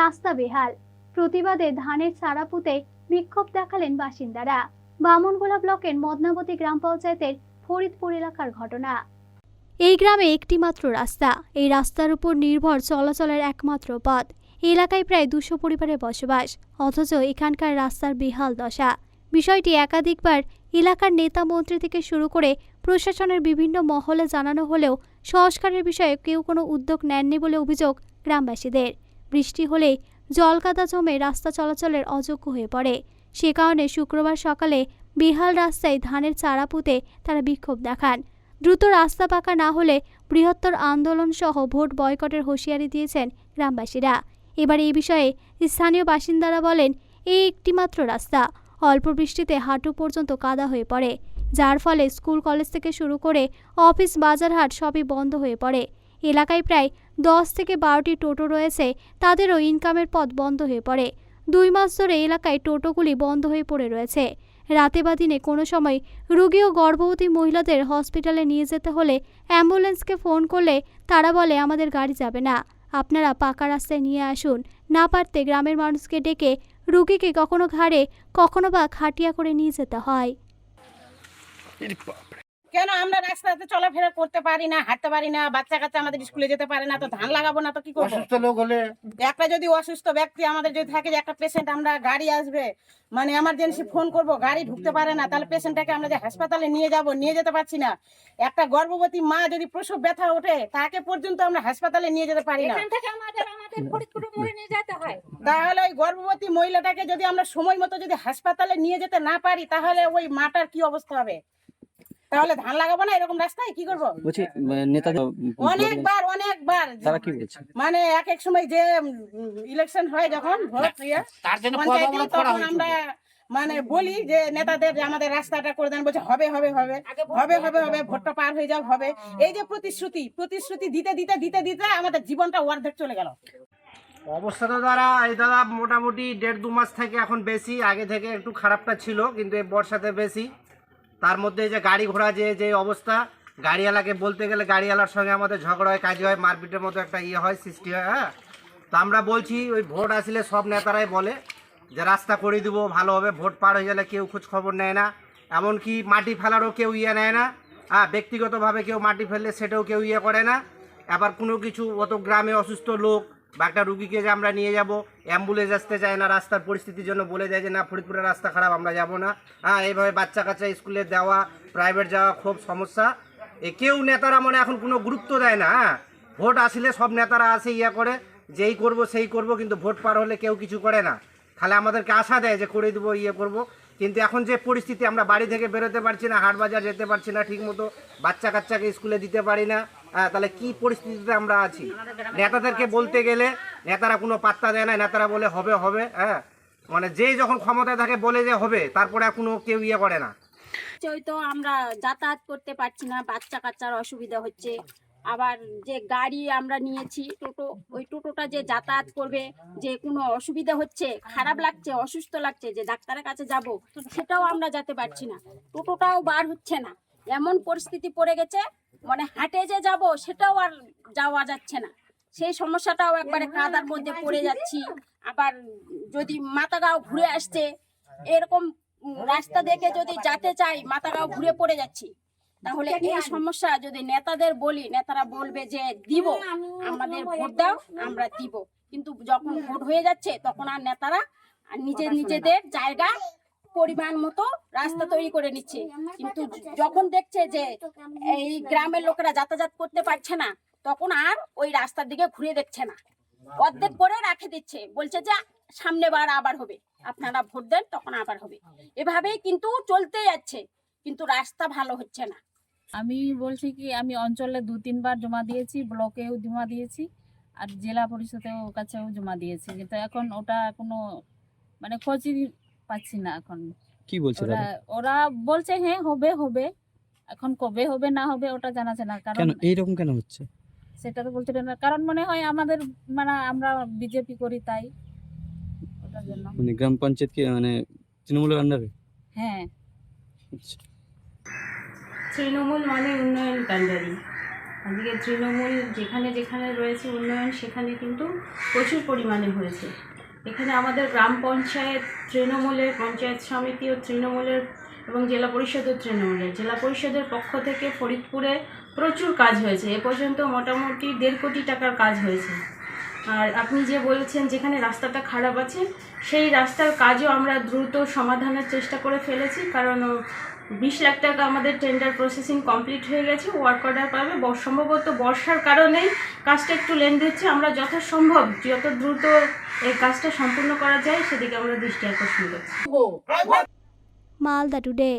রাস্তা বেহাল। প্রতিবাদে ধানের চারা পুঁতে বিক্ষোভ দেখালেন বাসিন্দারা। বামনগোলা ব্লকের মদনাবতী গ্রাম পঞ্চায়েতের ফরিদপুর এলাকার ঘটনা। এই গ্রামে একটি মাত্র রাস্তা। এই রাস্তার উপর নির্ভর চলাচলের একমাত্র পথ। এলাকায় প্রায় দুশো পরিবারের বসবাস, অথচ এখানকার রাস্তার বেহাল দশা। বিষয়টি একাধিকবার এলাকার নেতা মন্ত্রী থেকে শুরু করে প্রশাসনের বিভিন্ন মহলে জানানো হলেও সংস্কারের বিষয়ে কেউ কোনো উদ্যোগ নেননি বলে অভিযোগ গ্রামবাসীদের। বৃষ্টি হলেই জলকাদা জমে রাস্তা চলাচলের অযোগ্য হয়ে পড়ে। সে কারণে শুক্রবার সকালে বেহাল রাস্তায় ধানের চারা পুঁতে তারা বিক্ষোভ দেখান। দ্রুত রাস্তা পাকা না হলে বৃহত্তর আন্দোলন সহ ভোট বয়কটের হুঁশিয়ারি দিয়েছেন গ্রামবাসীরা। এবার এই বিষয়ে স্থানীয় বাসিন্দারা বলেন এই একটিমাত্র রাস্তা। অল্প বৃষ্টিতে হাঁটু পর্যন্ত কাদা হয়ে পড়ে। যার ফলে স্কুল কলেজ থেকে শুরু করে অফিস বাজারহাট সবই বন্ধ হয়ে পড়ে। এলাকায় প্রায় দশ থেকে বারোটি টোটো রয়েছে তাদেরও ইনকামের পথ বন্ধ হয়ে পড়ে। দুই মাস ধরে এলাকায় টোটোগুলি বন্ধ হয়ে পড়ে রয়েছে। রাতে বা দিনে কোনো সময় রোগী ও গর্ভবতী মহিলাদের হসপিটালে নিয়ে যেতে হলে অ্যাম্বুলেন্সকে ফোন করলে তারা বলে, আমাদের গাড়ি যাবে না। আপনারা পাকা রাস্তায় নিয়ে আসুন। না পারতে গ্রামের মানুষকে ডেকে রুগীকে কখনো ঘাড়ে, কখনো বা খাটিয়া করে নিয়ে যেতে হয়। কেন আমরা রাস্তাতে চলাফেরা করতে পারি না হাঁটতে পারি না বাচ্চা কাচ্চা আমাদের স্কুলে যেতে পারে না তো ধান লাগাবো না তো কি করব? অসুস্থ লোক হলে একটা যদি অসুস্থ ব্যক্তি আমাদের যদি থাকে যে একটা পেশেন্ট আমরা গাড়ি আসবে মানে এমার্জেন্সি ফোন করব গাড়ি ঢুকতে পারে না তাহলে পেশেন্টটাকে আমরা যে হাসপাতালে নিয়ে যাব নিয়ে যেতে পারছি না। একটা গর্ভবতী মা যদি প্রসব ব্যথা ওঠে তাকে পর্যন্ত আমরা হাসপাতালে নিয়ে যেতে পারি না। এখান থেকে আমাদের আমাদের ফরিদপুর মোড়ে নিয়ে যেতে হয়। তাহলে ওই গর্ভবতী মহিলাটাকে যদি আমরা সময় মতো যদি হাসপাতালে নিয়ে যেতে না পারি তাহলে ওই মাটার কি অবস্থা হবে? তাহলে ধান লাগাবো না এরকম রাস্তায়? কি করব? বলছি নেতা অনেকবার অনেকবার। তারা কি বলছে? মানে এক এক সময় যে ইলেকশন হয় যখন ভোট তার জন্য তখন আমরা মানে বলি যে নেতাদের যে আমাদের রাস্তাটা করে দেন বলছে হবে হবে হবে হবে হবে হবে ভোটটা পার হয়ে যাও হবে। এই যে প্রতিশ্রুতি প্রতিশ্রুতি দিতে দিতে দিতে দিতে আমাদের জীবনটা অর্ধেক চলে গেল। অবস্থাটা দ্বারা এই দাদা মোটামুটি দেড় দু মাস থেকে এখন বেশি আগে থেকে একটু খারাপটা ছিল কিন্তু এই বর্ষাতে বেশি। তার মধ্যে যে গাড়ি ঘোড়া যে যে অবস্থা, গাড়িওয়ালাকে বলতে গেলে গাড়িওয়ালার সঙ্গে আমাদের ঝগড়া হয়, কাজ হয়, মারপিটের মতো একটা ইয়ে হয়, সৃষ্টি হয় হ্যাঁ? তো আমরা বলছি, ওই ভোট আসলে সব নেতারাই বলে যে রাস্তা করে দিব, ভালো হবে, ভোট পার হয়ে গেলে কেউ খোঁজ খবর নেয় না। এমনকি মাটি ফেলারও কেউ ইয়ে নেয় না। হ্যাঁ ব্যক্তিগতভাবে কেউ মাটি ফেললে সেটাও কেউ ইয়ে করে না। আবার কোনো কিছু, অত গ্রামে অসুস্থ লোক বা একটা রুগীকে যে আমরা নিয়ে যাব, অ্যাম্বুলেন্স আসতে চায় না, রাস্তার পরিস্থিতির জন্য বলে দেয় যে, না, ফরিদপুরের রাস্তা খারাপ, আমরা যাব না। হ্যাঁ এইভাবে বাচ্চা কাচ্চা স্কুলে দেওয়া প্রাইভেট যাওয়া খুব সমস্যা। এ কেউ নেতারা মানে এখন কোনো গুরুত্ব দেয় না হ্যাঁ? ভোট আসলে সব নেতারা আসে ইয়ে করে, যেই করব, সেই করব, কিন্তু ভোট পার হলে কেউ কিছু করে না। খালি আমাদেরকে আশা দেয় যে, করে দেবো ইয়ে করব। কিন্তু এখন যে পরিস্থিতি, আমরা বাড়ি থেকে বেরোতে পারছি না হাট বাজার যেতে পারছি না ঠিক মতো বাচ্চা কাচ্চাকে স্কুলে দিতে পারি না। তাহলে কি পরিস্থিতিতে আমরা আছি? নেতাদেরকে বলতে গেলে নেতারা কোনো পাত্তা দেয় না, নেতারা বলে হবে হবে হ্যাঁ? মানে যে যখন ক্ষমতায় থাকে বলে যে হবে, তারপরে কোনো কেউ ইয়ে করে না। তো আমরা যাতায়াত করতে পারছি না বাচ্চা কাচ্চার অসুবিধা হচ্ছে। আবার যে গাড়ি আমরা নিয়েছি, টোটো, ওই টোটোটা যে যাতায়াত করবে, যে কোনো অসুবিধা হচ্ছে, খারাপ লাগছে, অসুস্থ লাগছে, যে ডাক্তারের কাছে যাব, সেটাও আমরা যেতে পারছি না। টোটোটাও বার হচ্ছে না। এমন পরিস্থিতি পড়ে গেছে মানে হাটে যে যাব সেটাও আর যাওয়া যাচ্ছে না। সেই সমস্যাটাও একবারে কাদার মধ্যে পড়ে যাচ্ছি। আবার যদি মাথাগাঁও ঘুরে আসছে এরকম রাস্তা দেখে যদি যেতে চাই মাথাগাঁও ঘুরে পড়ে যাচ্ছি। তাহলে এই সমস্যা যদি নেতাদের বলি নেতারা বলবে যে দিব আমাদের ভোট দাও আমরা দিব। কিন্তু যখন ভোট হয়ে যাচ্ছে তখন আর নেতারা আর নিজে নিজেদের জায়গা পরিমাণ মতো রাস্তা তৈরি করে নিচ্ছে। কিন্তু যখন দেখছে যে এই গ্রামের লোকেরা যাতায়াত করতে পারছে না, তখন আর ওই রাস্তার দিকে ঘুরে দেখছে না। অর্ধেক করে রাখে দিচ্ছে। বলছে যে, সামনে বার আবার হবে। আপনারা ভোট দেন, তখন আবার হবে। এভাবেই কিন্তু চলতে যাচ্ছে। কিন্তু রাস্তা ভালো হচ্ছে না। আমি বলছি কি, আমি অঞ্চলে দু, তিনবার জমা দিয়েছি, ব্লকেও জমা দিয়েছি, আর জেলা পরিষদেও কাছেও জমা দিয়েছি। কিন্তু এখন ওটা কোনো মানে খোঁজই পাচ্ছি না এখন। কি বলছে ওরা ওরা বলছে হ্যাঁ হবে হবে। এখন কবে হবে না হবে ওটা জানাছে না। কারণ কেন এইরকম কেন হচ্ছে? সেটা তো বলতে পারি না। কারণ মনে হয় আমাদের মানে আমরা বিজেপি করি তাই। ওটার জন্য। মানে গ্রাম পঞ্চায়েত কি মানে তৃণমূলের আন্ডারে হ্যাঁ। আচ্ছা। তৃণমূল মানে উন্নয়ন কাণ্ডারি। আজকে তৃণমূল যেখানে যেখানে রয়েছে উন্নয়ন সেখানে কিন্তু প্রচুর পরিমাণে হয়েছে। এখানে আমাদের গ্রাম পঞ্চায়েত তৃণমূলের, পঞ্চায়েত সমিতি ও তৃণমূলের এবং জেলা পরিষদের তৃণমূলের। জেলা পরিষদের পক্ষ থেকে ফরিদপুরে প্রচুর কাজ হয়েছে। এ পর্যন্ত মোটামুটি দেড় কোটি টাকার কাজ হয়েছে। আর আপনি যে বলেছেন যেখানে রাস্তাটা খারাপ আছে, সেই রাস্তার কাজও আমরা দ্রুত সমাধানের চেষ্টা করে ফেলেছি। কারণ বিশ লাখ টাকা আমাদের টেন্ডার প্রসেসিং কমপ্লিট হয়ে গেছে ওয়ার্ক অর্ডার পাবে। সম্ভবত বর্ষার কারণেই কাজটা একটু লেন দিচ্ছে আমরা যথাসম্ভব যত দ্রুত এই কাজটা সম্পূর্ণ করা যায়, সেদিকে আমরা দৃষ্টি আকর্ষণ করছি। মালদা টুডে